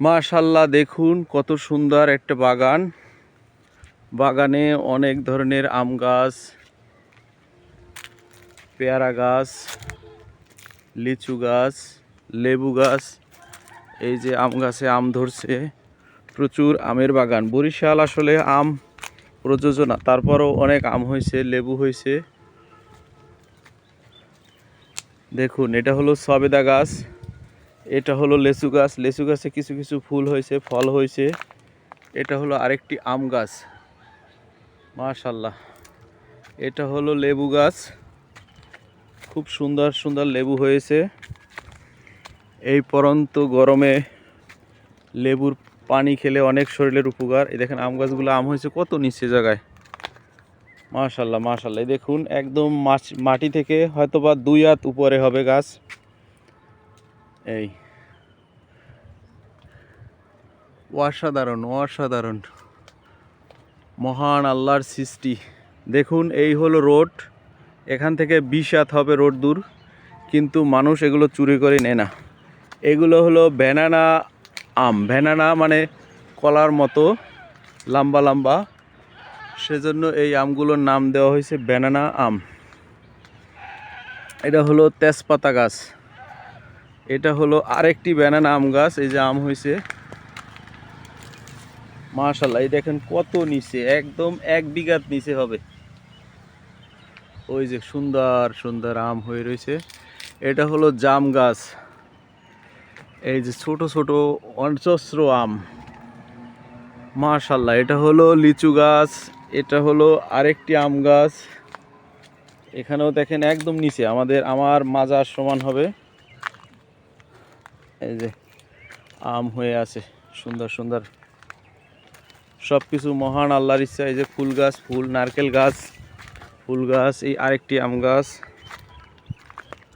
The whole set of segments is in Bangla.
মাশাল্লাহ, দেখুন কত সুন্দর একটা বাগান। বাগানে অনেক ধরনের আম গাছ, পেয়ারা গাছ, লিচু গাছ, লেবু গাছ, এই যে আম গাছে আম ধরছে, প্রচুর আমের বাগান। বরিশাল আসলে আম প্রযোজনা, তারপরও অনেক আম হয়েছে, লেবু হয়েছে। দেখুন, এটা হলো সবেদা গাছ। এটা হলো লেচু গাছ। লেচু গাছে কিছু কিছু ফুল হয়েছে, ফল হয়েছে। এটা হলো আরেকটি আম গাছ। মাশাল্লাহ এটা হলো লেবু গাছ। খুব সুন্দর সুন্দর লেবু হয়েছে। এই পরন্ত গরমে লেবুর পানি খেলে অনেক শরীরের উপকার। এই দেখেন আম গাছগুলো, আম হয়েছে কত নিচে জায়গায়। মাশাল্লাহ মাশাল্লাহ দেখুন, একদম মাটি থেকে হয়তো বা দুই হাত উপরে হবে গাছ। এই। অসাধারণ অসাধারণ। মহান আল্লাহর সৃষ্টি। দেখুন, এই হলো রোড। এখান থেকে হাত হবে রোড দূর। কিন্তু মানুষ এগুলো চুরি করে নেয় না। এগুলো হলো ব্যানানা আম। ব্যানানা মানে কলার মতো, লম্বা লম্বা। সেজন্য এই আমগুলোর নাম দেওয়া হয়েছে ব্যানানা আম। এটা হলো তেজপাতা গাছ। এটা হলো আরেকটি ব্যানানা আম গাছ, এই যে আম হয়েছে মাশাল্লাহ এই দেখেন কত নিচে, একদম এক বিঘাত নিচে হবে। ওই যে সুন্দর সুন্দর আম হয়ে রয়েছে এটা হলো জাম গাছ। এই যে ছোট ছোট অঞ্চস্র আম। মাশাল্লাহ এটা হলো লিচু গাছ, এটা হলো আরেকটি আম গাছ। এখানেও দেখেন একদম নিচে, আমাদের, আমার মাজার সমান হবে। এই যে আম হয়ে আছে, সুন্দর সুন্দর। সব কিছু মহান আল্লাহর ইচ্ছা এই যে ফুল গাছ, ফুল, নারকেল গাছ, ফুল গাছ, এই আরেকটি আম গাছ,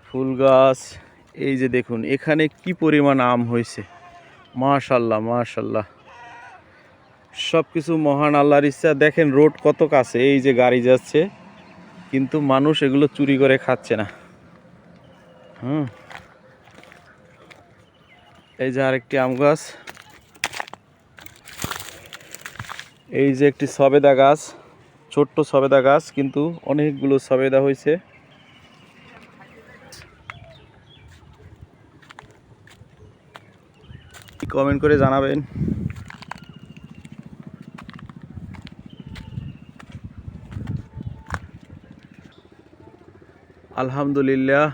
ফুল গাছ। এই যে দেখুন, এখানে কি পরিমাণ আম হয়েছে? মাশাল্লাহ মাশাল্লাহ। সব কিছু মহান আল্লাহর ইচ্ছা। দেখেন রোড কত কাছে, এই যে গাড়ি যাচ্ছে, কিন্তু মানুষ এগুলো চুরি করে খাচ্ছে না। হুম। এই যে আরেকটি আম গাছ। এই যে একটি সবেদা গাছ, ছোট্ট সবেদা গাছ, কিন্তু অনেকগুলো সবেদা হয়েছে। কমেন্ট করে জানাবেন। আলহামদুলিল্লাহ,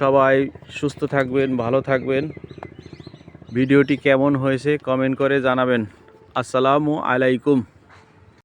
সবাই সুস্থ থাকবেন, ভালো থাকবেন। ভিডিওটি কেমন হয়েছে কমেন্ট করে জানাবেন। আসসালামু আলাইকুম।